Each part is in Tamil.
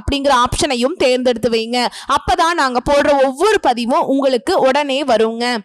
அப்படிங்கிற ஆப்ஷனையும் தேர்ந்தெடுத்து வைங்க. அப்பதான் நாங்கள் போடுற ஒவ்வொரு பதிவும் உங்களுக்கு உடனே வருங்க.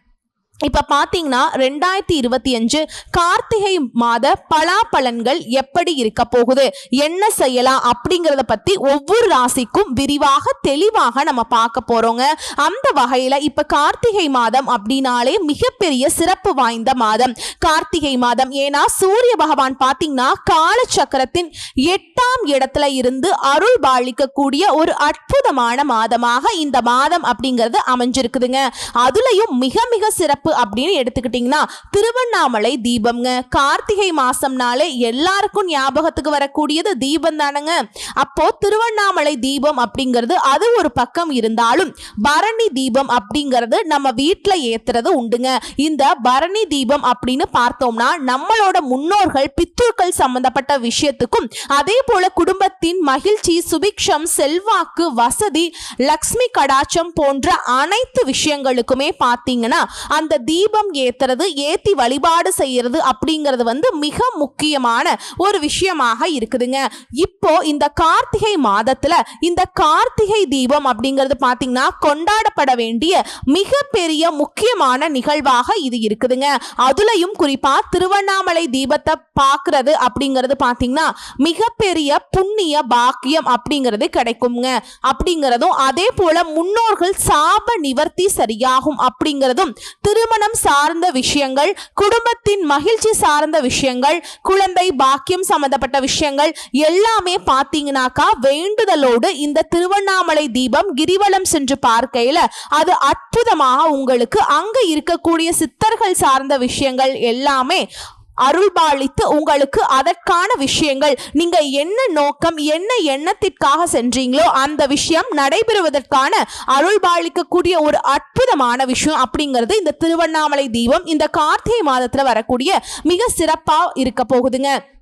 இப்போ பார்த்தீங்கன்னா ரெண்டாயிரத்தி இருபத்தி அஞ்சு கார்த்திகை மாத பலாபலன்கள் எப்படி இருக்க போகுது? என்ன செய்யலாம்? அப்படிங்கிறத பற்றி ஒவ்வொரு ராசிக்கும் விரிவாக தெளிவாக நம்ம பார்க்க போகிறோங்க அந்த வகையில் இப்போ கார்த்திகை மாதம் அப்படின்னாலே மிகப்பெரிய சிறப்பு வாய்ந்த மாதம். கார்த்திகை மாதம் ஏன்னா சூரிய பகவான் பார்த்தீங்கன்னா காலச்சக்கரத்தின் எட்டாம் இடத்துல இருந்து அருள் பாலிக்கக்கூடிய ஒரு அற்புதமான மாதமாக இந்த மாதம் அப்படிங்கிறது அமைஞ்சிருக்குதுங்க. அதுலேயும் மிக மிக சிறப்பு அப்படின்னு எடுத்துக்கிட்டீங்கன்னா திருவண்ணாமலை தீபம்ங்க. கார்த்திகை மாசம்னாலே எல்லாருக்கும் ஞாபகத்துக்கு வரக்கூடியது தீபம் தானங்க. அப்போ திருவண்ணாமலை தீபம் அப்படிங்கிறது அது ஒரு பக்கம் இருந்தாலும் பரணி தீபம் அப்படிங்கிறது நம்ம வீட்டில் ஏத்துறது உண்டுங்க. இந்த பரணி தீபம் அப்படின்னு பார்த்தோம்னா நம்மளோட முன்னோர்கள் பித்தூர்கள் சம்பந்தப்பட்ட விஷயத்துக்கும் அதே போல குடும்பத்தின் மகிழ்ச்சி சுபிக்ஷம் செல்வாக்கு வசதி லக்ஷ்மி கடாச்சம் போன்ற அனைத்து விஷயங்களுக்குமே பார்த்தீங்கன்னா அந்த தீபம் ஏத்துறது ஏத்தி வழிபாடு செய்யறது அப்படிங்கிறது வந்து மிக முக்கியமான ஒரு விஷயமாக இருக்குதுங்க. இப்போ இந்த கார்த்திகை மாதத்துல இந்த கார்த்திகை தீபம் அப்படிங்கிறது பாத்தீங்கன்னா கொண்டாடப்பட வேண்டிய மிகப்பெரிய முக்கியமான நிகழ்வாக இது இருக்குதுங்க. அதுலயும் குறிப்பா திருவண்ணாமலை தீபத்தை பார்க்கறது அப்படிங்கிறது பாத்தீங்கன்னா மிகப்பெரிய புண்ணிய பாக்கியம் அப்படிங்கிறது கிடைக்குங்க. அப்படிங்கிறதும் அதே போல முன்னோர்கள் சாப நிவர்த்தி சரியாகும் அப்படிங்கிறதும் திருமணம் சார்ந்த விஷயங்கள் குடும்பத்தின் மகிழ்ச்சி சார்ந்த விஷயங்கள் குழந்தை பாக்கியம் சம்பந்தப்பட்ட விஷயங்கள் எல்லாமே பார்த்தீங்கன்னாக்கா வேண்டுதலோடு இந்த திருவண்ணாமலை தீபம் கிரிவலம் சென்று பார்க்கையில் அது அற்புதமாக உங்களுக்கு அங்கு இருக்கக்கூடிய சித்தர்கள் சார்ந்த விஷயங்கள் எல்லாமே அருள்பாலித்து உங்களுக்கு அதற்கான விஷயங்கள். நீங்க என்ன நோக்கம் என்ன எண்ணத்திற்காக சென்றீங்களோ அந்த விஷயம் நடைபெறுவதற்கான அருள்பாலிக்கக்கூடிய ஒரு அற்புதமான விஷயம் அப்படிங்கிறது இந்த திருவண்ணாமலை தீபம் இந்த கார்த்திகை மாதத்துல வரக்கூடிய மிக சிறப்பா இருக்க போகுதுங்க.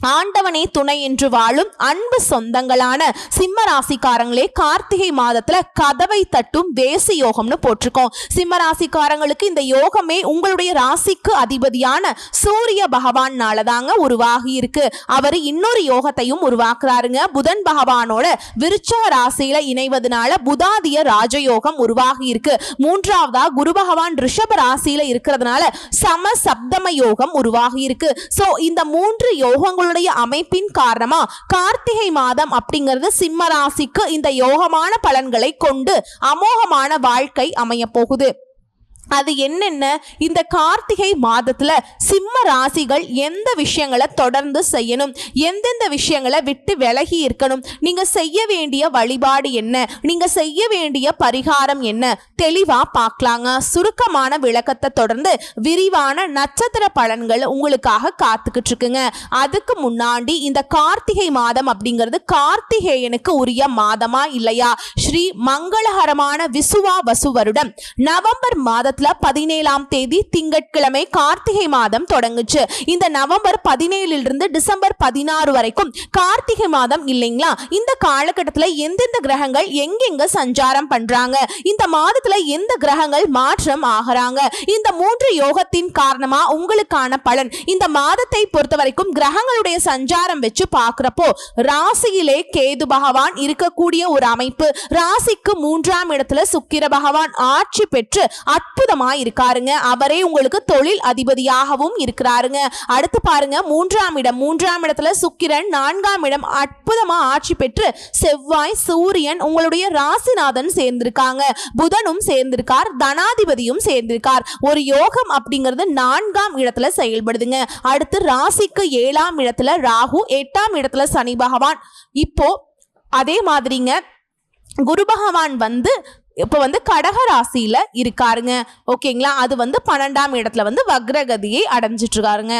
ஆண்டவனே துணை என்று வாழும் அன்பு சொந்தங்களான சிம்ம ராசிக்காரங்களே கார்த்திகை மாதத்துல கதவை தட்டும் தேச யோகம்னு போட்டிருக்கோம். சிம்ம ராசிக்காரங்களுக்கு இந்த யோகமே உங்களுடைய ராசிக்கு அதிபதியான சூரிய பகவான்னால தாங்க உருவாகி இருக்கு. அவர் இன்னொரு யோகத்தையும் உருவாக்குறாருங்க. புதன் பகவானோட விருச்சக ராசியில இணைவதனால புதாதிய ராஜயோகம் உருவாகி இருக்கு. மூன்றாவதா குரு பகவான் ரிஷப ராசியில இருக்கிறதுனால சம சப்தம யோகம் உருவாகி இருக்கு. சோ இந்த மூன்று யோகங்களும் உங்களுடைய அமைப்பின் காரணமா? கார்த்திகை மாதம் அப்படிங்கிறது சிம்ம ராசிக்கு இந்த யோகமான பலன்களை கொண்டு அமோகமான வாழ்க்கை அமைய போகுது அது என்னென்ன? இந்த கார்த்திகை மாதத்துல சிம்ம ராசிகள் எந்த விஷயங்களை தொடர்ந்து செய்யணும்? எந்தெந்த விஷயங்களை விட்டு விலகி இருக்கணும்? நீங்க செய்ய வேண்டிய வழிபாடு என்ன? நீங்க செய்ய வேண்டிய பரிகாரம் என்ன? தெளிவா பார்க்கலாங்க. சுருக்கமான விளக்கத்தை தொடர்ந்து விரிவான நட்சத்திர பலன்கள் உங்களுக்காக காத்துக்கிட்டு இருக்குங்க. அதுக்கு முன்னாடி இந்த கார்த்திகை மாதம் அப்படிங்கிறது கார்த்திகேயனுக்கு உரிய மாதமா இல்லையா? ஸ்ரீ மங்களகரமான விசுவா வசுவருடம் நவம்பர் மாதம் மாதத்துல பதினேழாம் தேதி திங்கட்கிழமை கார்த்திகை மாதம் தொடங்குச்சு. இந்த நவம்பர் பதினேழிலிருந்து டிசம்பர் பதினாறு வரைக்கும் கார்த்திகை மாதம் இல்லைங்களா? இந்த காலகட்டத்தில் எந்தெந்த கிரகங்கள் எங்கெங்க சஞ்சாரம் பண்றாங்க? இந்த மாதத்துல எந்த கிரகங்கள் மாற்றம் ஆகிறாங்க? இந்த மூன்று யோகத்தின் காரணமா உங்களுக்கான பலன். இந்த மாதத்தை பொறுத்த வரைக்கும் கிரகங்களுடைய சஞ்சாரம் வச்சு பார்க்கிறப்போ ராசியிலே கேது பகவான் இருக்கக்கூடிய ஒரு அமைப்பு. ராசிக்கு மூன்றாம் இடத்துல சுக்கிர பகவான் ஆட்சி பெற்று அற்புத அற்புதமா இருக்காருங்க அவரே உங்களுக்கு தொழில் அதிபதியாகவும் இருக்கிறாருங்க. அடுத்து பாருங்க மூன்றாம் இடம். மூன்றாம் இடத்துல சுக்கிரன் நான்காம் இடம் அற்புதமா ஆட்சி பெற்று செவ்வாய் சூரியன் உங்களுடைய ராசிநாதன் சேர்ந்திருக்காங்க. புதனும் சேர்ந்திருக்கார் தனாதிபதியும் சேர்ந்திருக்கார். ஒரு யோகம் அப்படிங்கிறது நான்காம் இடத்துல செயல்படுதுங்க. அடுத்து ராசிக்கு ஏழாம் இடத்துல ராகு எட்டாம் இடத்துல சனி பகவான். இப்போ அதே மாதிரிங்க குரு பகவான் வந்து இப்போ வந்து கடக ராசியில் இருக்காருங்க. ஓகேங்களா? அது வந்து பன்னெண்டாம் இடத்துல வந்து வக்ரகதியை அடைஞ்சிட்ருக்காருங்க.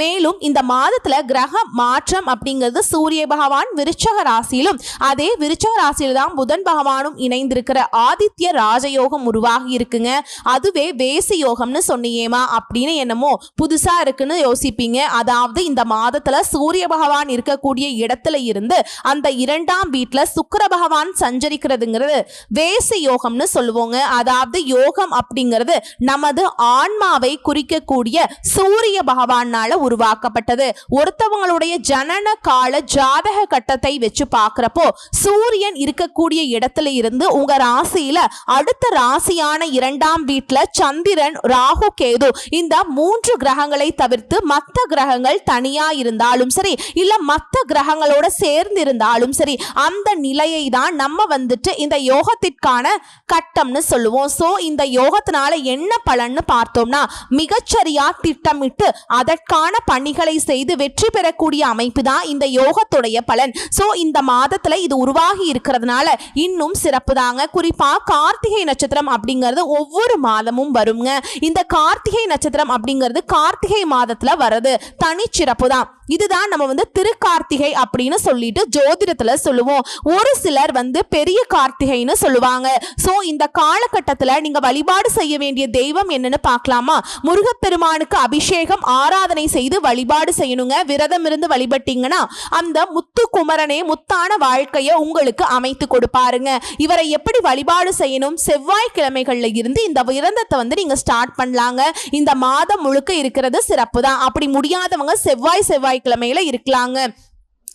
மேலும் இந்த மாதத்தில் கிரக மாற்றம் அப்படிங்கிறது சூரிய பகவான் விருச்சக ராசியிலும் அதே விருச்சக ராசியில் தான் புதன் பகவானும் இணைந்திருக்கிற ஆதித்ய ராஜயோகம் உருவாகி இருக்குங்க. அதுவே வேசி யோகம்னு சொன்னியேமா அப்படின்னு என்னமோ புதுசாக இருக்குன்னு யோசிப்பீங்க. அதாவது இந்த மாதத்தில் சூரிய பகவான் இருக்கக்கூடிய இடத்துல இருந்து அந்த இரண்டாம் வீட்டில் சுக்கர பகவான் சஞ்சரிக்கிறதுங்கிறது வேசி யோகம்னு சொல்லுவோங்க. அதாவது யோகம் அப்படிங்கிறது நமது ஆன்மாவை குறிக்கக்கூடிய சூரிய பகவானால உருவாக்கப்பட்டது. ஒருத்தவங்களுடைய ஜனன கால ஜாதக கட்டத்தை வச்சு பார்க்குறப்போ சூரியன் இருக்கக்கூடிய இடத்துல இருந்து உங்க ராசியில அடுத்த ராசியான இரண்டாம் வீட்டில் சந்திரன் ராகு கேது இந்த மூன்று கிரகங்களை தவிர்த்து மற்ற கிரகங்கள் தனியா இருந்தாலும் சரி இல்ல மற்ற கிரகங்களோட சேர்ந்து இருந்தாலும் சரி அந்த நிலையை தான் நம்ம வந்துட்டு இந்த யோகத்திற்கான கட்டம்னு சொல்லுவோம். ஸோ இந்த யோகத்தினால என்ன பலன்னு பார்த்தோம்னா மிகச்சரியா திட்டமிட்டு அதற்கான பணிகளை செய்து வெற்றி பெறக்கூடிய அமைப்பு தான் இந்த யோகத்துடைய பலன். ஸோ இந்த மாதத்துல இது உருவாகி இருக்கிறதுனால இன்னும் சிறப்பு தாங்க குறிப்பா கார்த்திகை நட்சத்திரம் அப்படிங்கிறது ஒவ்வொரு மாதமும் வருங்க. இந்த கார்த்திகை நட்சத்திரம் அப்படிங்கிறது கார்த்திகை மாதத்துல வர்றது தனிச்சிறப்பு தான் இதுதான் நம்ம வந்து திருக்கார்த்திகை அப்படின்னு சொல்லிட்டு ஜோதிடத்துல சொல்லுவோம். ஒரு சிலர் வந்து பெரிய கார்த்திகைன்னு சொல்லுவாங்க. ஸோ இந்த காலகட்டத்தில் நீங்க வழிபாடு செய்ய வேண்டிய தெய்வம் என்னன்னு பார்க்கலாமா? முருகப்பெருமானுக்கு அபிஷேகம் ஆராதனை செய்து வழிபாடு செய்யணுங்க. விரதம் இருந்து வழிபட்டீங்கன்னா அந்த முத்து குமரனே முத்தான வாழ்க்கையை உங்களுக்கு அமைத்து கொடுப்பாருங்க. இவரை எப்படி வழிபாடு செய்யணும்? செவ்வாய்க்கிழமைகள்ல இருந்து இந்த விரதத்தை வந்து நீங்க ஸ்டார்ட் பண்ணலாங்க. இந்த மாதம் முழுக்க இருக்கிறது சிறப்பு தான் அப்படி முடியாதவங்க செவ்வாய் செவ்வாய் செவ்வாய்க்கிழமையில இருக்கலாங்க.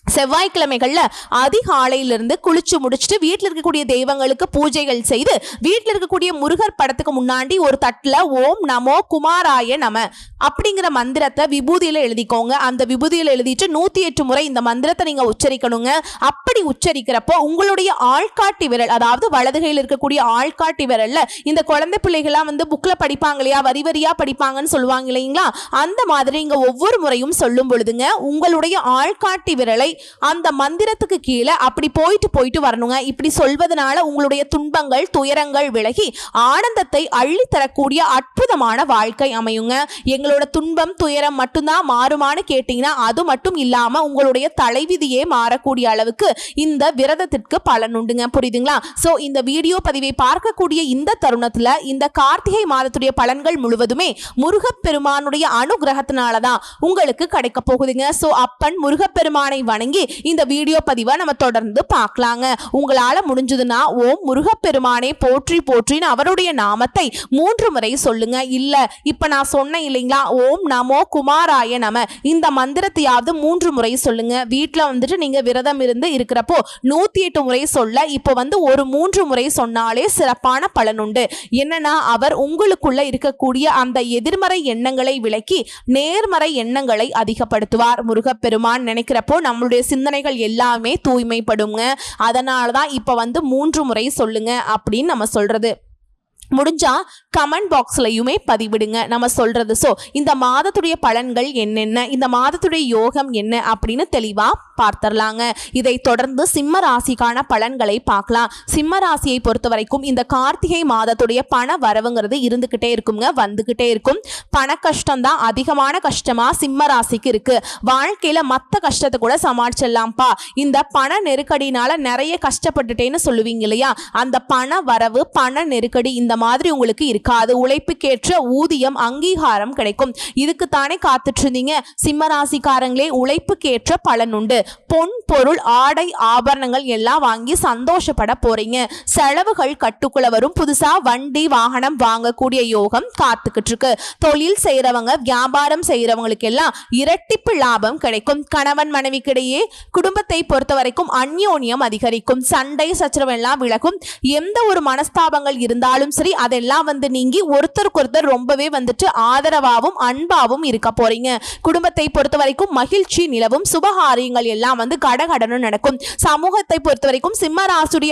செவ்வாய்க்கிழமைகளில் அதிகாலையிலிருந்து குளிச்சு முடிச்சுட்டு வீட்டில் இருக்கக்கூடிய தெய்வங்களுக்கு பூஜைகள் செய்து வீட்டில் இருக்கக்கூடிய முருகர் படத்துக்கு முன்னாடி ஒரு தட்டில் ஓம் நமோ குமாராய நம அப்படிங்கிற மந்திரத்தை விபூதியில் எழுதிக்கோங்க. அந்த விபூதியில் எழுதிட்டு நூற்றி எட்டு முறை இந்த மந்திரத்தை நீங்கள் உச்சரிக்கணுங்க. அப்படி உச்சரிக்கிறப்போ உங்களுடைய ஆள்காட்டி விரல் அதாவது வலதுகையில் இருக்கக்கூடிய ஆள்காட்டி விரலில் இந்த குழந்தை பிள்ளைகள்லாம் வந்து புக்கில் படிப்பாங்க இல்லையா? வரி வரியாக படிப்பாங்கன்னு சொல்லுவாங்க இல்லைங்களா? அந்த மாதிரி இங்கே ஒவ்வொரு முறையும் சொல்லும் பொழுதுங்க உங்களுடைய ஆள்காட்டி விரலை அந்த மந்திரத்துக்கு கீழே அப்படி போயிட்டு போயிட்டு வரணுங்க. இப்படி சொல்வதனால உங்களுடைய துன்பங்கள் துயரங்கள் விலகி ஆனந்தத்தை அள்ளி தரக்கூடிய அற்புதமான வாழ்க்கை அமையுங்க. எங்களோட துன்பம் துயரம் மட்டும்தான் மாறுமான்னு கேட்டீங்கன்னா அது மட்டும் இல்லாம உங்களுடைய தலைவிதியே மாறக்கூடிய அளவுக்கு இந்த விரதத்திற்கு பலன் உண்டுங்க. புரியுதுங்களா? ஸோ இந்த வீடியோ பதிவை பார்க்கக்கூடிய இந்த தருணத்துல இந்த கார்த்திகை மாதத்துடைய பலன்கள் முழுவதுமே முருகப்பெருமானுடைய அனுகிரகத்தினால தான் உங்களுக்கு கிடைக்க போகுதுங்க. ஸோ அப்பன் முருகப்பெருமானை வணங்கி இந்த வீடியோ பதிவை நம்ம தொடர்ந்து பார்க்கலாங்க. உங்களால முடிஞ்சதுன்னா ஓம் முருகப்பெருமானை போற்றி போற்றின்னு அவருடைய நாமத்தை மூன்று முறை சொல்லுங்க. இல்ல இப்ப நான் சொன்னேன் இல்லைங்களா? ஓம் நமோ குமாராய நம. இந்த மந்திரத்தையாவது மூன்று முறை சொல்லுங்க. வீட்டில் வந்துட்டு நீங்க விரதம் இருந்து இருக்கிறப்போ நூத்தி எட்டு முறை சொல்ல இப்போ வந்து ஒரு மூன்று முறை சொன்னாலே சிறப்பான பலன் உண்டு. என்னன்னா அவர் உங்களுக்குள்ள இருக்கக்கூடிய அந்த எதிர்மறை எண்ணங்களை விலக்கி நேர்மறை எண்ணங்களை அதிகப்படுத்துவார். முருகப்பெருமான் நினைக்கிறப்போ நம்மளுடைய சிந்தனைகள் எல்லாமே தூய்மைப்படுங்க. அதனால தான் இப்போ வந்து மூன்று முறை சொல்லுங்க அப்படின்னு நம்ம சொல்றது. முடிஞ்சா கமெண்ட் பாக்ஸ்லையுமே பதிவிடுங்க. நம்ம சொல்றது ஸோ இந்த மாதத்துடைய பலன்கள் என்னென்ன இந்த மாதத்துடைய யோகம் என்ன அப்படின்னு தெளிவா பார்த்துடலாங்க. இதை தொடர்ந்து சிம்ம ராசிக்கான பலன்களை பார்க்கலாம். சிம்ம ராசியை பொறுத்த வரைக்கும் இந்த கார்த்திகை மாதத்துடைய பண வரவுங்கிறது இருந்துகிட்டே இருக்குங்க வந்துகிட்டே இருக்கும். பண கஷ்டம் தான் அதிகமான கஷ்டமா சிம்ம ராசிக்கு இருக்கு. வாழ்க்கையில மற்ற கஷ்டத்தை கூட சமாளிச்சிடலாம்ப்பா. இந்த பண நெருக்கடினால நிறைய கஷ்டப்பட்டுட்டேன்னு சொல்லுவீங்க இல்லையா? அந்த பண வரவு பண நெருக்கடி இந்த மாதிரி உங்களுக்கு இருக்காது. உழைப்புக்கேற்ற ஊதியம் அங்கீகாரம் கிடைக்கும். இதுக்கு தானே காத்துட்டு இருந்தீங்க சிம்மராசிக்காரங்களே உழைப்புக்கேற்ற பலன் உண்டு. பொன் பொருள் ஆடை ஆபரணங்கள் எல்லாம் வாங்கி சந்தோஷப்பட போறீங்க. செலவுகள் கட்டுக்குள்ள வரும். புதுசா வண்டி வாகனம் வாங்கக்கூடிய யோகம் காத்துக்கிட்டு இருக்கு தொழில் செய்யறவங்க வியாபாரம் செய்யறவங்களுக்கு எல்லாம் இரட்டிப்பு லாபம் கிடைக்கும். கணவன் மனைவிக்கிடையே குடும்பத்தை பொறுத்த வரைக்கும் அந்யோன்யம் அதிகரிக்கும். சண்டை சச்சரவு எல்லாம் விலகும். எந்த ஒரு மனஸ்தாபங்கள் இருந்தாலும் சரி சரி அதெல்லாம் வந்து நீங்கி ஒருத்தருக்கு ஒருத்தர் ரொம்பவே வந்துட்டு ஆதரவாகவும் அன்பாகவும் இருக்க போறீங்க. குடும்பத்தை பொறுத்த வரைக்கும் மகிழ்ச்சி நிலவும் சுபகாரியங்கள் எல்லாம் வந்து கடகடனும் நடக்கும். சமூகத்தை பொறுத்த வரைக்கும் சிம்ம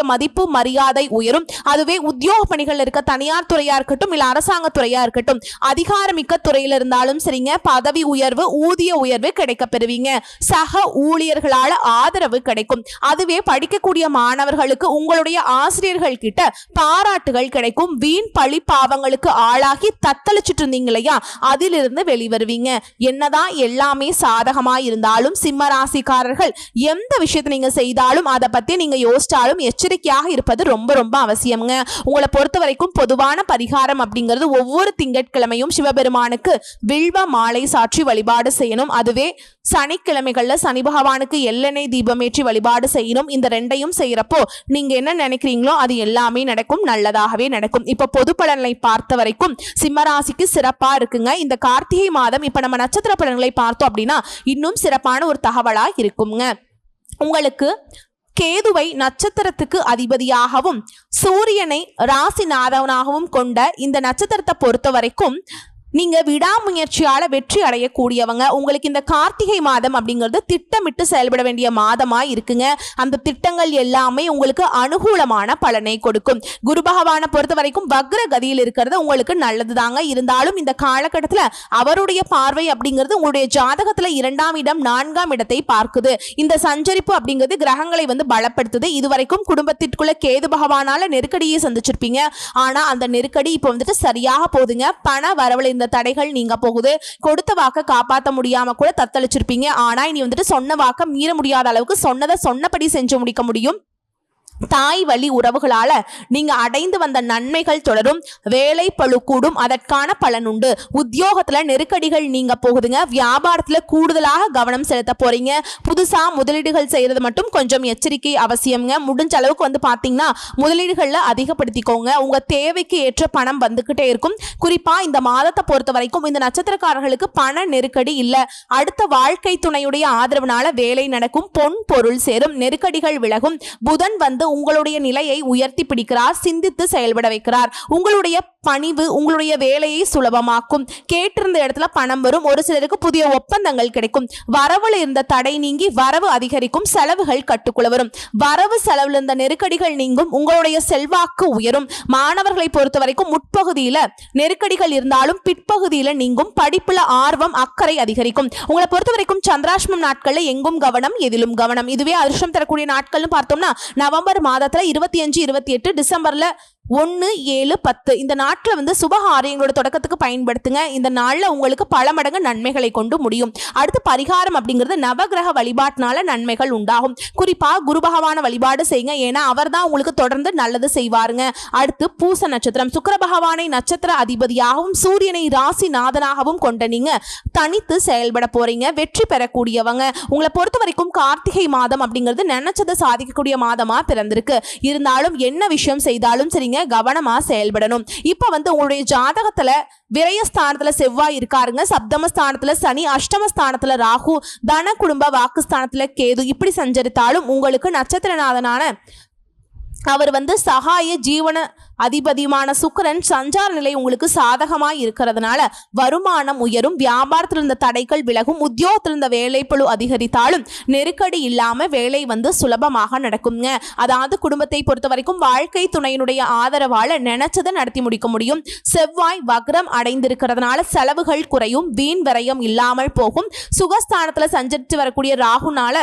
மதிப்பு மரியாதை உயரும். அதுவே உத்தியோக பணிகள் இருக்க தனியார் துறையா இருக்கட்டும் இல்ல அரசாங்க துறையா இருக்கட்டும் அதிகாரமிக்க துறையில இருந்தாலும் சரிங்க பதவி உயர்வு ஊதிய உயர்வு கிடைக்க பெறுவீங்க. சக ஊழியர்களால ஆதரவு கிடைக்கும். அதுவே படிக்கக்கூடிய மாணவர்களுக்கு உங்களுடைய ஆசிரியர்கள் கிட்ட பாராட்டுகள் கிடைக்கும். வீண் பழி பாவங்களுக்கு ஆளாகி தத்தளிச்சுட்டு இருந்தீங்க இல்லையா அதிலிருந்து வெளிவருவீங்க. என்னதான் எல்லாமே சாதகமா இருந்தாலும் சிம்ம ராசிக்காரர்கள் எந்த விஷயத்தை நீங்க செய்தாலும் அதை பத்தி நீங்க யோசிச்சாலும் எச்சரிக்கையாக இருப்பது ரொம்ப ரொம்ப அவசியம்ங்க. உங்களை பொறுத்த வரைக்கும் பொதுவான பரிகாரம் அப்படிங்கிறது ஒவ்வொரு திங்கட்கிழமையும் சிவபெருமானுக்கு வில்வ மாலை சாற்றி வழிபாடு செய்யணும். அதுவே சனிக்கிழமைகள்ல சனி பகவானுக்கு எள்ளெண்ணெய் தீபம் ஏற்றி வழிபாடு செய்யணும். இந்த ரெண்டையும் செய்யறப்போ நீங்க என்ன நினைக்கிறீங்களோ அது எல்லாமே நடக்கும். நல்லதாகவே நடக்கும். இப்ப பொது பலன்களை பார்த்த வரைக்கும் சிம்மராசிக்கு சிறப்பா இருக்குங்க. இந்த கார்த்திகை மாதம் இப்ப நம்ம நட்சத்திர பலன்களை பார்த்தோம் அப்படின்னா இன்னும் சிறப்பான ஒரு தகவலா இருக்குங்க. உங்களுக்கு கேதுவை நட்சத்திரத்துக்கு அதிபதியாகவும் சூரியனை ராசிநாதவனாகவும் கொண்ட இந்த நட்சத்திரத்தை பொறுத்த வரைக்கும் நீங்க விடாமுயற்சியால வெற்றி அடையக்கூடியவங்க. உங்களுக்கு இந்த கார்த்திகை மாதம் அப்படிங்கிறது திட்டமிட்டு செயல்பட வேண்டிய மாதமா இருக்குங்க. அந்த திட்டங்கள் எல்லாமே உங்களுக்கு அனுகூலமான பலனை கொடுக்கும். குரு பகவானை பொறுத்த வரைக்கும் வக்ர கதியில் இருக்கிறது உங்களுக்கு நல்லது தாங்க இருந்தாலும் இந்த காலகட்டத்தில் அவருடைய பார்வை அப்படிங்கிறது உங்களுடைய ஜாதகத்துல இரண்டாம் இடம் நான்காம் இடத்தை பார்க்குது. இந்த சஞ்சரிப்பு அப்படிங்கிறது கிரகங்களை வந்து பலப்படுத்துது. இதுவரைக்கும் குடும்பத்திற்குள்ள கேது பகவானால நெருக்கடியை சந்திச்சிருப்பீங்க. ஆனா அந்த நெருக்கடி இப்போ வந்துட்டு சரியாக போகுதுங்க. பண வரவுல இருந்த தடைகள் நீங்க போகுது. கொடுத்த வாக்க காப்பாற்ற முடியாம கூட தத்தளிச்சிருப்பீங்க. ஆனா இனி வந்துட்டு சொன்ன வாக்க மீற முடியாத அளவுக்கு சொன்னதை சொன்னபடி செஞ்சு முடிக்க முடியும். தாய் வழி உறவுகளால நீங்க அடைந்து வந்த நன்மைகள் தொடரும் வேலை பழு கூடும் அதற்கான பலன் உண்டு. உத்தியோகத்துல நெருக்கடிகள் நீங்க போகுதுங்க. வியாபாரத்துல கூடுதலாக கவனம் செலுத்த போறீங்க. புதுசா முதலீடுகள் செய்யறது மட்டும் கொஞ்சம் எச்சரிக்கை அவசியம்ங்க. முடிஞ்ச அளவுக்கு வந்து பாத்தீங்கன்னா முதலீடுகள்ல அதிகப்படுத்திக்கோங்க. உங்க தேவைக்கு ஏற்ற பணம் வந்துகிட்டே இருக்கும். குறிப்பா இந்த மாதத்தை பொறுத்த வரைக்கும் இந்த நட்சத்திரக்காரர்களுக்கு பண நெருக்கடி இல்ல. அடுத்த வாழ்க்கை துணையுடைய ஆதரவுனால வேலை நடக்கும் பொன் பொருள் சேரும் நெருக்கடிகள் விலகும். புதன் வந்து உங்களுடைய நிலையை உயர்த்தி பிடிக்கிறார் சிந்தித்து செயல்பட வைக்கிறார். உங்களுடைய பணிவு உங்களுடைய வேலையை சுலபமாக்கும். கேட்டிருந்த இடத்துல பணம் வரும் ஒரு சிலருக்கு புதிய ஒப்பந்தங்கள் கிடைக்கும். வரவுல இருந்த தடை நீங்கி வரவு அதிகரிக்கும் செலவுகள் கட்டுக்குள்ள வரும். வரவு செலவுல இருந்த நெருக்கடிகள் நீங்கும் உங்களுடைய செல்வாக்கு உயரும். மாணவர்களை பொறுத்த வரைக்கும் முற்பகுதியில நெருக்கடிகள் இருந்தாலும் பிற்பகுதியில நீங்கும் படிப்புல ஆர்வம் அக்கறை அதிகரிக்கும். உங்களை பொறுத்த வரைக்கும் சந்திராஷ்மம் நாட்கள்ல எங்கும் கவனம் எதிலும் கவனம். இதுவே அதிர்ஷ்டம் தரக்கூடிய நாட்கள்னு பார்த்தோம்னா நவம்பர் மாதத்துல இருபத்தி அஞ்சு இருபத்தி எட்டு டிசம்பர்ல ஒன்று ஏழு பத்து. இந்த நாட்டில் வந்து சுபகாரியங்களோட தொடக்கத்துக்கு பயன்படுத்துங்க. இந்த நாளில் உங்களுக்கு பல மடங்கு நன்மைகளை கொண்டு முடியும். அடுத்து பரிகாரம் அப்படிங்கிறது நவகிரக வழிபாட்டினால நன்மைகள் உண்டாகும். குறிப்பாக குரு பகவான வழிபாடு செய்யுங்க. ஏன்னா அவர் தான் உங்களுக்கு தொடர்ந்து நல்லது செய்வாருங்க. அடுத்து பூச நட்சத்திரம். சுக்கர பகவானை நட்சத்திர அதிபதியாகவும் சூரியனை ராசி நாதனாகவும் கொண்ட நீங்க தனித்து செயல்பட போறீங்க. வெற்றி பெறக்கூடியவங்க. உங்களை பொறுத்த வரைக்கும் கார்த்திகை மாதம் அப்படிங்கிறது நினைச்சதை சாதிக்கக்கூடிய மாதமா பிறந்திருக்கு. இருந்தாலும் என்ன விஷயம் செய்தாலும் சரிங்க. கவனமா செயல்படணும். இப்போ வந்து உங்களுடைய ஜாதகத்துல விரயஸ்தானத்துல செவ்வாய் இருக்காருங்க. சப்தமஸ்தானத்துல சனி அஷ்டமஸ்தானத்துல ராகு தன குடும்ப வாக்குஸ்தானத்துல கேது இப்படி சஞ்சரித்தாலும் உங்களுக்கு நட்சத்திரநாதனான அவர் வந்து சகாய ஜீவன அதிபதியுமான சுக்கரன் சஞ்சார நிலை உங்களுக்கு சாதகமாய் இருக்கிறதுனால வருமானம் உயரும் வியாபாரத்தில் இருந்த தடைகள் விலகும் உத்தியோகத்தில் இருந்த வேலைப்பழு அதிகரித்தாலும் நெருக்கடி இல்லாம வேலை வந்து சுலபமாக நடக்குங்க அதாவது குடும்பத்தை பொறுத்த வரைக்கும் வாழ்க்கை துணையினுடைய ஆதரவால நினைச்சதை நடத்தி முடிக்க முடியும். செவ்வாய் வக்ரம் அடைந்திருக்கிறதுனால செலவுகள் குறையும் வீண் விரயம் இல்லாமல் போகும். சுகஸ்தானத்துல சஞ்சரித்து வரக்கூடிய ராகுனால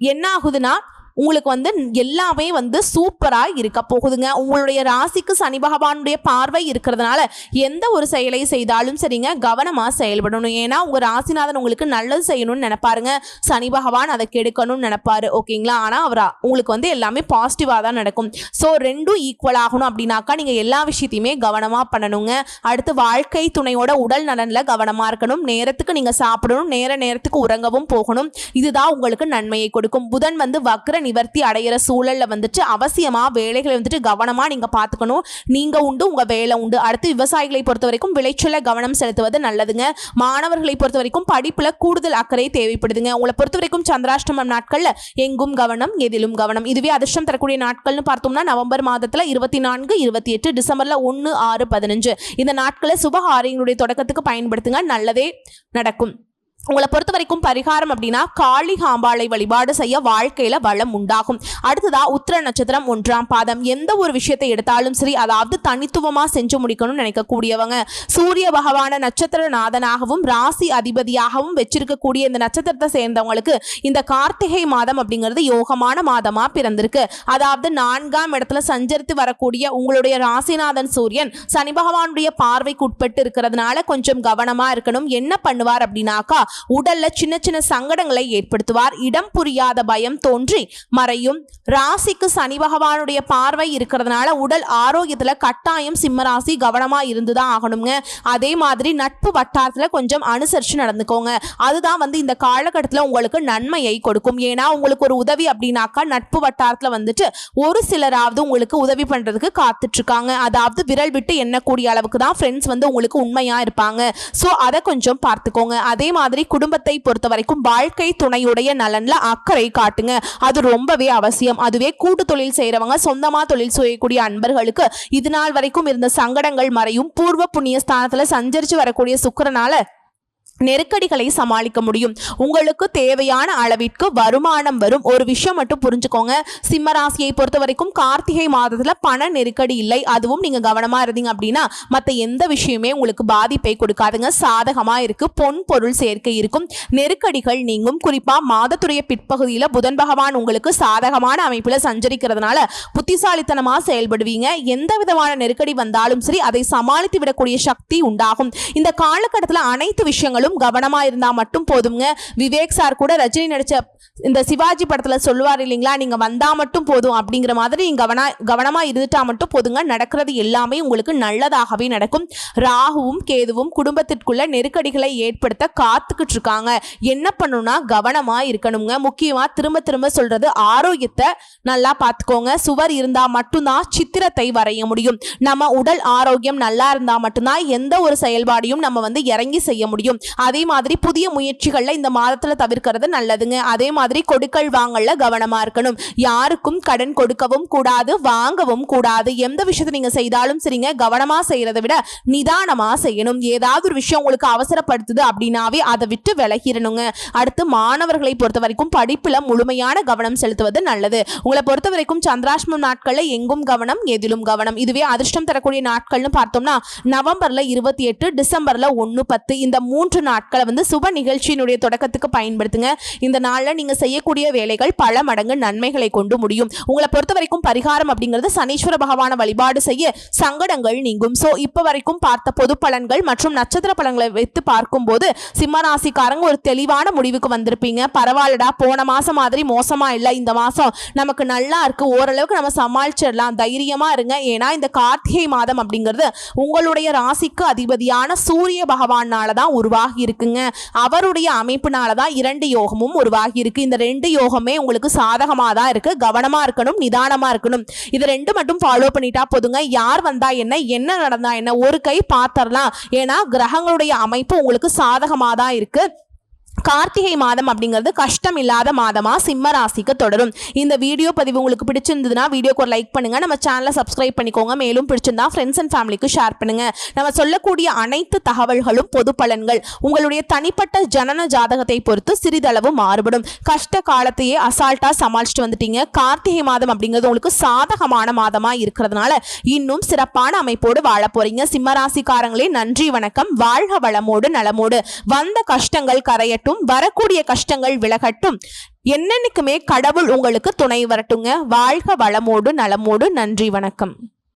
என்ன ஆகுதுன்னா உங்களுக்கு வந்து எல்லாமே வந்து சூப்பராக இருக்க போகுதுங்க. உங்களுடைய ராசிக்கு சனி பகவானுடைய பார்வை இருக்கிறதுனால எந்த ஒரு செயலை செய்தாலும் சரிங்க கவனமாக செயல்படணும். ஏன்னா உங்கள் ராசிநாதன் உங்களுக்கு நல்லது செய்யணும்னு நினைப்பாருங்க. சனி பகவான் அதை கெடுக்கணும்னு நினைப்பாரு ஓகேங்களா? ஆனால் அவர் உங்களுக்கு வந்து எல்லாமே பாசிட்டிவாக தான் நடக்கும். ஸோ ரெண்டும் ஈக்குவல் ஆகணும் அப்படின்னாக்கா நீங்கள் எல்லா விஷயத்தையுமே கவனமாக பண்ணணுங்க. அடுத்து வாழ்க்கை துணையோட உடல் நலனில் கவனமாக இருக்கணும். நேரத்துக்கு நீங்கள் சாப்பிடணும். நேர நேரத்துக்கு உறங்கவும் போகணும். இதுதான் உங்களுக்கு நன்மையை கொடுக்கும். புதன் வந்து வக்ர நிவர்த்தி அடையிற சூழல்ல வந்துட்டு அவசியமா வேலைகளை வந்துட்டு கவனமா நீங்க பார்த்துக்கணும். நீங்க உண்டு உங்க வேலை உண்டு. அடுத்து விவசாயிகளை பொறுத்த வரைக்கும் விளைச்சலை கவனம் செலுத்துவது நல்லதுங்க. மாணவர்களை பொறுத்த வரைக்கும் படிப்புல கூடுதல் அக்கறை தேவைப்படுதுங்க. உங்களை பொறுத்த வரைக்கும் சந்திராஷ்டமம் நாட்கள்ல எங்கும் கவனம் எதிலும் கவனம். இதுவே அதிர்ஷ்டம் தரக்கூடிய நாட்கள்னு பார்த்தோம்னா நவம்பர் மாதத்துல இருபத்தி நான்கு இருபத்தி எட்டு டிசம்பர்ல ஒன்று ஆறு பதினஞ்சு. இந்த நாட்களை சுபகாரியங்களுடைய தொடக்கத்துக்கு பயன்படுத்துங்க. நல்லதே நடக்கும். உங்களை பொறுத்த வரைக்கும் பரிகாரம் அப்படின்னா காளி காம்பாளை வழிபாடு செய்ய வாழ்க்கையில வளம் உண்டாகும். அடுத்ததா உத்திர நட்சத்திரம் ஒன்றாம் பாதம். எந்த ஒரு விஷயத்தை எடுத்தாலும் சரி அதாவது தனித்துவமா செஞ்சு முடிக்கணும்னு நினைக்கக்கூடியவங்க சூரிய பகவான நட்சத்திர நாதனாகவும் ராசி அதிபதியாகவும் வச்சிருக்கக்கூடிய இந்த நட்சத்திரத்தை சேர்ந்தவங்களுக்கு இந்த கார்த்திகை மாதம் அப்படிங்கிறது யோகமான மாதமா பிறந்திருக்கு. அதாவது நான்காம் இடத்துல சஞ்சரித்து வரக்கூடிய உங்களுடைய ராசிநாதன் சூரியன் சனி பகவானுடைய பார்வைக்கு உட்பட்டு இருக்கிறதுனால கொஞ்சம் கவனமா இருக்கணும். என்ன பண்ணுவார் அப்படின்னாக்கா உடல்ல சின்ன சின்ன சங்கடங்களை ஏற்படுத்துவார். இடம் புரியாத பயம் தோன்றி மறையும். ராசிக்கு சனி பகவானுடைய பார்வை இருக்கிறதுனால உடல் ஆரோக்கியத்துல கட்டாயம் சிம்மராசி கவனமா இருந்துதான் ஆகணுங்க. அதே மாதிரி நட்பு வட்டாரத்துல கொஞ்சம் அனுசரிச்சு நடந்துக்கோங்க. அதுதான் வந்து இந்த காலகட்டத்தில் உங்களுக்கு நன்மையை கொடுக்கும். ஏன்னா உங்களுக்கு ஒரு உதவி அப்படின்னாக்கா நட்பு வட்டாரத்தில் வந்துட்டு ஒரு சிலராவது உங்களுக்கு உதவி பண்றதுக்கு காத்துட்டு இருக்காங்க அதாவது விரல் விட்டு எண்ணக்கூடிய அளவுக்கு தான் ஃப்ரெண்ட்ஸ் வந்து உங்களுக்கு உண்மையா இருப்பாங்க. ஸோ அதை கொஞ்சம் பார்த்துக்கோங்க. அதே மாதிரி குடும்பத்தை பொறுத்த வரைக்கும் வாழ்க்கை துணையுடைய நலன்ல அக்கறை காட்டுங்க. அது ரொம்பவே அவசியம். அதுவே கூட்டு தொழில் செய்யறவங்க சொந்தமா தொழில் செய்யக்கூடிய அன்பர்களுக்கு இது நாள் வரைக்கும் இருந்த சங்கடங்கள் மறையும். பூர்வ புண்ணிய ஸ்தானத்துல சஞ்சரிச்சு வரக்கூடிய சுக்கிரனால நெருக்கடிகளை சமாளிக்க முடியும். உங்களுக்கு தேவையான அளவிற்கு வருமானம் வரும். ஒரு விஷயம் மட்டும் புரிஞ்சுக்கோங்க. சிம்ம ராசியை பொறுத்த வரைக்கும் கார்த்திகை மாதத்தில் பண நெருக்கடி இல்லை. அதுவும் நீங்கள் கவனமாக இருந்தீங்க அப்படின்னா மற்ற எந்த விஷயமே உங்களுக்கு பாதிப்பை கொடுக்காதுங்க. சாதகமாக இருக்கு. பொன் பொருள் சேர்க்கை இருக்கும். நெருக்கடிகள் நீங்கும். குறிப்பாக மாதத்துடைய பிற்பகுதியில் புதன் பகவான் உங்களுக்கு சாதகமான அமைப்பில் சஞ்சரிக்கிறதுனால புத்திசாலித்தனமாக செயல்படுவீங்க. எந்த விதமான நெருக்கடி வந்தாலும் சரி அதை சமாளித்து விடக்கூடிய சக்தி உண்டாகும். இந்த காலகட்டத்தில் அனைத்து விஷயங்களும் கவனமா இருந்தால் மட்டும் போதுங்க விவேக் சார் கூட ரஜினி நடித்த இந்த சிவாஜி படத்தில் சொல்லுவார் இல்லைங்களா நீங்கள் வந்தால் மட்டும் போதும் அப்படிங்கிற மாதிரி கவனம் கவன கவனமா இருந்துட்டா மட்டும் போதுங்க. நடக்கிறது எல்லாமே உங்களுக்கு நல்லதாகவே நடக்கும். ராகுவும் கேதுவும் குடும்பத்திற்குள்ள நெருக்கடிகளை ஏற்படுத்த காத்துக்கிட்டு இருக்காங்க. என்ன பண்ணணும்னா கவனமாக இருக்கணுங்க. முக்கியமாக திரும்ப திரும்ப சொல்கிறது ஆரோக்கியத்தை நல்லா பார்த்துக்கோங்க. சுவர் இருந்தால் மட்டும்தான் சித்திரத்தை வரைய முடியும். நம்ம உடல் ஆரோக்கியம் நல்லா இருந்தால் மட்டும்தான் எந்த ஒரு செயல்பாடையும் நம்ம வந்து இறங்கி செய்ய முடியும். அதே மாதிரி புதிய முயற்சிகளில் இந்த மாதத்தில் தவிர்க்கிறது நல்லதுங்க. அதே மாதிரி கொடுக்கல் வாங்கல கவனமாக இருக்கணும். யாருக்கும் கடன் கொடுக்கவும் கூடாது வாங்கவும் கூடாது. எந்த விஷயத்தை நீங்கள் செய்தாலும் சரிங்க. கவனமாக செய்கிறத விட நிதானமாக செய்யணும். ஏதாவது ஒரு விஷயம் உங்களுக்கு அவசரப்படுத்துது அப்படின்னாவே அதை விட்டு விலகிடணுங்க அடுத்து மாணவர்களை பொறுத்த வரைக்கும் படிப்பில் முழுமையான கவனம் செலுத்துவது நல்லது. உங்களை பொறுத்த வரைக்கும் சந்திராஷ்மம் நாட்களில் எங்கும் கவனம் எதிலும் கவனம். இதுவே அதிர்ஷ்டம் தரக்கூடிய நாட்கள்னு பார்த்தோம்னா நவம்பரில் இருபத்தி எட்டு டிசம்பரில் ஒன்று பத்து. இந்த மூன்று நாட்களை வந்து சுப நிகழ்ச்சியினுடைய தொடக்கத்துக்கு பயன்படுத்துங்க. இந்த நாளில் நீங்கள் செய்யக்கூடிய வேலைகள் பல மடங்கு நன்மைகளை கொண்டு முடியும். உங்களை பொறுத்த வரைக்கும் பரிகாரம் அப்படிங்கிறது சனீஸ்வர பகவான வழிபாடு செய்ய சங்கடங்கள் நீங்கும். ஸோ இப்போ வரைக்கும் பார்த்த பொது பலன்கள் மற்றும் நட்சத்திர பலன்களை வைத்து பார்க்கும்போது சிம்மராசிக்காரங்க ஒரு தெளிவான முடிவுக்கு வந்திருப்பீங்க. பரவாயில்லடா போன மாதம் மாதிரி மோசமாக இல்லை. இந்த மாதம் நமக்கு நல்லா இருக்கு. ஓரளவுக்கு நம்ம சமாளிச்சிடலாம். தைரியமாக இருங்க. ஏன்னா இந்த கார்த்திகை மாதம் அப்படிங்கிறது உங்களுடைய ராசிக்கு அதிபதியான சூரிய பகவானால தான் உருவாக இருக்குங்க. அவருடைய அமைப்பினால தான் இரண்டு யோகமும் உருவாகி இருக்கு. இந்த ரெண்டு யோகமே உங்களுக்கு சாதகமாக தான் இருக்கு. கவனமாக இருக்கணும் நிதானமாக இருக்கணும். இது ரெண்டு மட்டும் ஃபாலோ பண்ணிட்டா போதுங்க. யார் வந்தா என்ன என்ன நடந்தா என்ன ஒரு கை பார்த்தரலாம் ஏன்னா கிரகங்களுடைய அமைப்பு உங்களுக்கு சாதகமாக தான் இருக்கு. கார்த்திகை மாதம் அப்படிங்கிறது கஷ்டம் இல்லாத மாதமாக சிம்ம ராசிக்கு தொடரும். இந்த வீடியோ பதிவு உங்களுக்கு பிடிச்சிருந்ததுன்னா வீடியோக்கு ஒரு லைக் பண்ணுங்கள் நம்ம சேனலை சப்ஸ்கிரைப் பண்ணிக்கோங்க. மேலும் பிடிச்சிருந்தா ஃப்ரெண்ட்ஸ் அண்ட் ஃபேமிலிக்கு ஷேர் பண்ணுங்கள் நம்ம சொல்லக்கூடிய அனைத்து தகவல்களும் பொது பலன்கள். உங்களுடைய தனிப்பட்ட ஜனன ஜாதகத்தை பொறுத்து சிறிதளவு மாறுபடும். கஷ்ட காலத்தையே அசால்ட்டாக சமாளிச்சுட்டு வந்துட்டீங்க. கார்த்திகை மாதம் அப்படிங்கிறது உங்களுக்கு சாதகமான மாதமாக இருக்கிறதுனால இன்னும் சிறப்பான அமைப்போடு வாழ போகிறீங்க சிம்ம ராசிக்காரங்களே நன்றி வணக்கம். வாழ்க வளமோடு நலமோடு. வந்த கஷ்டங்கள் கரையட்டும். வரக்கூடிய கஷ்டங்கள் விலகட்டும். என்னன்னைக்குமே கடவுள் உங்களுக்கு துணை வரட்டுங்க. வாழ்க வளமோடு நலமோடு. நன்றி வணக்கம்.